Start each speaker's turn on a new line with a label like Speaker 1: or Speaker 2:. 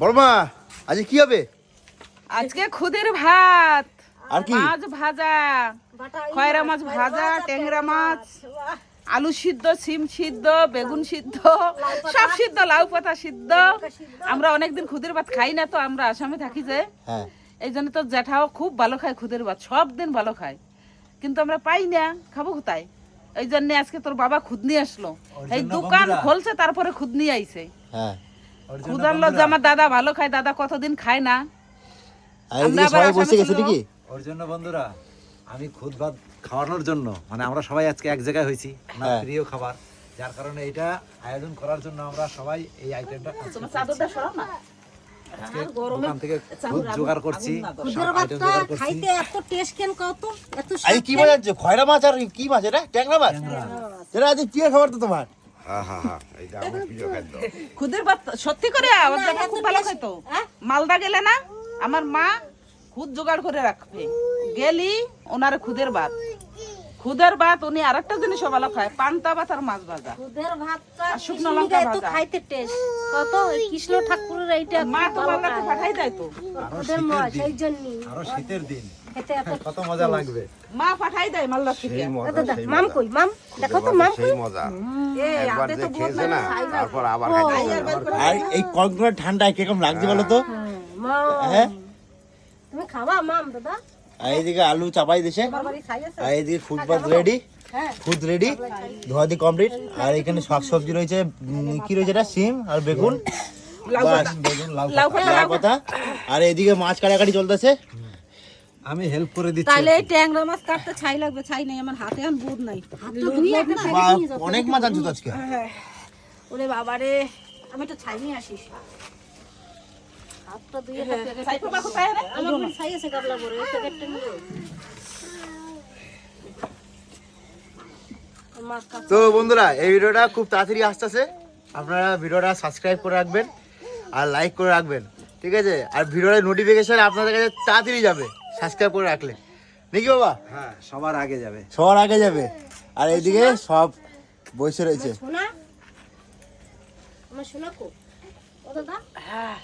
Speaker 1: বড়মা আজকে কি হবে?
Speaker 2: আজকে খুদের ভাত।
Speaker 1: আর কি?
Speaker 2: মাছ ভাজা খয়রা মাছ ভাজা ট্যাংরা মাছ আলু সিদ্ধ সিম সিদ্ধ বেগুন সিদ্ধ সব সিদ্ধ লাউ পাতা সিদ্ধ। আমরা অনেকদিন খুদের ভাত খাই না তো আমরা আসামে থাকি যে।
Speaker 1: হ্যাঁ।
Speaker 2: এই জন্য তো জ্যাঠাও খুব ভালো খায় খুদের ভাত সব দিন ভালো খায়। কিন্তু আমরা পাই না খাব কোথায়? এই জন্য আজকে তোর বাবা খুদ নিয়ে আসলো। এই দোকান খুলছে তারপরে খুদ নিয়ে আইছে।
Speaker 1: হ্যাঁ।
Speaker 2: খুদার লজ্জা আমার দাদা ভালো খায় দাদা কতদিন খায় না। আমরা
Speaker 1: সবাই বসে গেছে নাকি
Speaker 3: ওর জন্য বন্ধুরা আমি খুদ ভাত খাওয়ানোর জন্য মানে আমরা সবাই আজকে এক জায়গায় হয়েছি আমার
Speaker 1: হ্যাঁ।
Speaker 3: প্রিয় খাবার। যার কারণে এটা আয়োজন করার জন্য আমরা সবাই এই আইটেমটা
Speaker 2: তোমার চাদরটা সরাও না।
Speaker 3: থেকে জোগাড় করছি
Speaker 4: খাইতে এত টেস্ট কেন কত এত
Speaker 1: কি মাছ আছে খয়রা মাছ আর কি মাছ? এটা ট্যাংরা মাছ? এটা আজকে প্রিয় খাবার তো তোমার?
Speaker 2: খুদের ভাত সত্যি করে ওর জামা খুব ভালো খাইতো। মালদা গেলে না আমার মা খুদ জোগাড় করে রাখবে। গেলি ওনার খুদের ভাত। খুদের ভাত উনি আরেকটা জিনিসও ভালো খায় পান্তা ভাত আর মাছ ভাজা।
Speaker 4: খুদের ভাতটা
Speaker 2: আর শুকনো লঙ্কা ভাজা।
Speaker 4: খাইতে টেস্ট কত কৃষ্ণ ঠাকুরের এইটা
Speaker 2: মা তোমার কাছে পাঠাই দেয় তো।
Speaker 4: খুদের মাছ এই জন্য
Speaker 3: আরও শীতের দিন।
Speaker 4: খেতে এত
Speaker 3: কত মজা লাগবে।
Speaker 2: মা পাঠাই দেয় মালদা থেকে।
Speaker 4: দাদা মাম কই মাম? দেখো তো মাম কই।
Speaker 5: মজা। একবার যে খেয়েছে না তারপর আবার
Speaker 1: আর এই কনকনে ঠান্ডায় কীরকম লাগছে বলো তো? হ্যাঁ?
Speaker 4: তুমি খাবা মাম দাদা?
Speaker 1: আর এইদিকে আলু চাপাই দিছে।
Speaker 4: বাড়ি খাই আছে?
Speaker 1: আর এইদিকে ফুড রেডি
Speaker 4: হ্যাঁ।
Speaker 1: ফুড রেডি ধোয়াদি কমপ্লিট আর এখানে শাক সবজি রয়েছে কি রয়েছে এটা? সিম আর বেগুন। বেগুন লাউ পাতা। আর এদিকে মাছ কাটাকাটি চলতেছে।
Speaker 3: আমি হেল্প করে দিচ্ছি
Speaker 6: তাহলে এই ট্যাংরা মাছ কাটতে ছাই লাগবে ছাই নেই আমার হাতে এখন বুধ নাই।
Speaker 1: অনেক মাছ আনছো তো আজকে?
Speaker 6: ওরে বাবারে আমি তো ছাই নিয়ে আসিস
Speaker 4: হাতটা দুই একটা প্যাকেট
Speaker 2: সাইফা কোথায় রে?
Speaker 4: আমার ছাই আছে গাবলা বড় এই প্যাকেটটা নিয়ে
Speaker 1: তো বন্ধুরা এই ভিডিওটা খুব তাড়াতাড়ি আসতেছে। আপনারা ভিডিওটা সাবস্ক্রাইব করে রাখবেন আর লাইক করে রাখবেন ঠিক আছে? আর ভিডিওর নোটিফিকেশন আপনাদের কাছে তাড়াতাড়ি যাবে। সাবস্ক্রাইব করে রাখলে। নাকি বাবা?
Speaker 3: হ্যাঁ সবার আগে যাবে।
Speaker 1: সবার আগে যাবে। আর এইদিকে সব বসে রয়েছে।
Speaker 4: শোনা আমার শোনা কো? ও দাদা?
Speaker 2: হ্যাঁ।